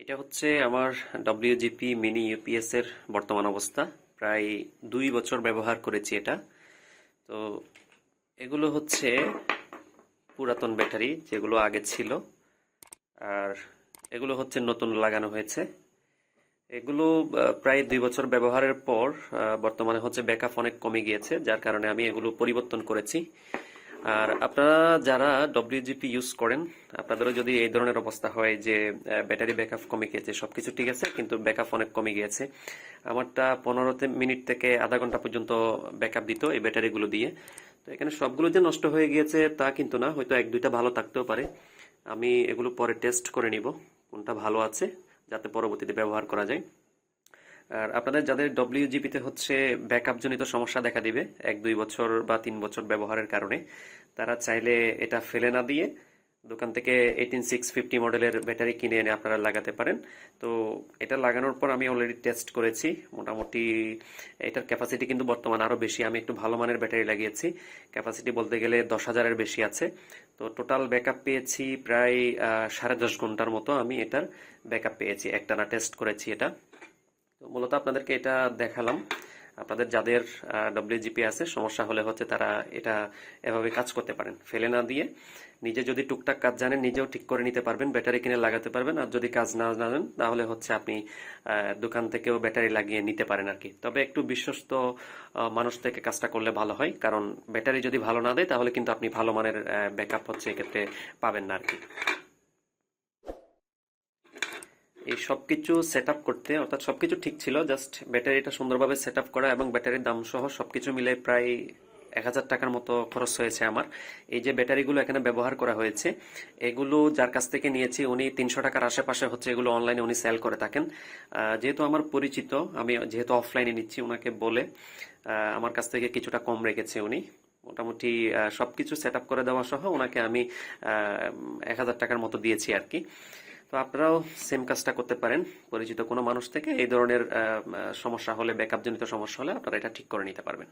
এটা হচ্ছে আমার ডব্লিউজিপি মিনি ইউপিএস এর বর্তমান অবস্থা। প্রায় দুই বছর ব্যবহার করেছি এটা। তো এগুলো হচ্ছে পুরাতন ব্যাটারি, যেগুলো আগে ছিল। আর এগুলো হচ্ছে নতুন লাগানো হয়েছে। এগুলো প্রায় দুই বছর ব্যবহারের পর বর্তমানে হচ্ছে ব্যাকআপ অনেক কমে গিয়েছে। যার কারণে আমি এগুলো পরিবর্তন করেছি। আর আপনারা যারা ডব্লিউজিপি ইউজ করেন, আপনাদেরও যদি এই ধরনের অবস্থা হয় যে ব্যাটারি ব্যাকআপ কমে গিয়েছে, সবকিছু ঠিক আছে, কিন্তু ব্যাকআপ অনেক কমে গিয়েছে, আমারটা পনেরো মিনিট থেকে আধা ঘণ্টা পর্যন্ত ব্যাকআপ দিত এই ব্যাটারিগুলো দিয়ে। তো এখানে সবগুলো যে নষ্ট হয়ে গিয়েছে তা কিন্তু না, হয়তো এক দুইটা ভালো থাকতেও পারে। আমি এগুলো পরে টেস্ট করে নিব, কোনটা ভালো আছে, যাতে পরবর্তীতে ব্যবহার করা যায়। আর আপনাদের যাদের ডব্লিউজিপিতে হচ্ছে ব্যাকআপ জনিত সমস্যা দেখা দিবে, এক, দুই বছর বা তিন বছর ব্যবহারের কারণে, তারা চাইলে এটা ফেলে না দিয়ে দোকান থেকে এইটিন সিক্স ফিফটি মডেলের ব্যাটারি কিনে এনে আপনারা লাগাতে পারেন। তো এটা লাগানোর পর আমি অলরেডি টেস্ট করেছি। মোটামুটি এটার ক্যাপাসিটি কিন্তু বর্তমানে আরও বেশি। আমি একটু ভালো মানের ব্যাটারি লাগিয়েছি। ক্যাপাসিটি বলতে গেলে দশ হাজারের বেশি আছে। তো টোটাল ব্যাকআপ পেয়েছি প্রায় সাড়ে দশ ঘণ্টার মতো আমি এটার ব্যাকআপ পেয়েছি। একটানা টেস্ট করেছি এটা। মূলত আপনাদেরকে এটা দেখালাম। আপনাদের যাদের ডব্লিউজিপি আছে, সমস্যা হলে হচ্ছে তারা এটা এভাবে কাজ করতে পারেন। ফেলে না দিয়ে নিজে যদি টুকটাক কাজ জানেন, নিজেও ঠিক করে নিতে পারবেন, ব্যাটারি কিনে লাগাতে পারবেন। আর যদি কাজ না জানেন, তাহলে হচ্ছে আপনি দোকান থেকেও ব্যাটারি লাগিয়ে নিতে পারেন আর কি তবে একটু বিশ্বস্ত মানুষ থেকে কাজটা করলে ভালো হয়। কারণ ব্যাটারি যদি ভালো না দেয়, তাহলে কিন্তু আপনি ভালো মানের ব্যাকআপ হচ্ছে এক্ষেত্রে পাবেন না আর কি এই সবকিছু সেট আপ করতে অর্থাৎ সবকিছু ঠিক ছিল জাস্ট ব্যাটারিটা সুন্দরভাবে সেট আপ করা এবং ব্যাটারির দাম সহ সবকিছু মিলে প্রায় এক হাজার টাকার মতো খরচ হয়েছে আমার। এই যে ব্যাটারিগুলো এখানে ব্যবহার করা হয়েছে এগুলো যার কাছ থেকে নিয়েছি উনি তিনশো টাকার আশেপাশে হচ্ছে এগুলো অনলাইনে উনি সেল করে থাকেন। যেহেতু আমার পরিচিত আমি যেহেতু অফলাইনে নিচ্ছি ওনাকে বলে আমার কাছ থেকে কিছুটা কম রেখেছে উনি। মোটামুটি আহ, সবকিছু সেট করে দেওয়া সহ ওনাকে আমি এক হাজার টাকার মতো দিয়েছি আর কি। তো আপনারাও সেম কাজটা করতে পারেন। পরিচিত কোনো মানুষ থেকে এই ধরনের সমস্যা হলে ব্যাকআপজনিত সমস্যা হলে আপনারা এটা ঠিক করে নিতে পারবেন।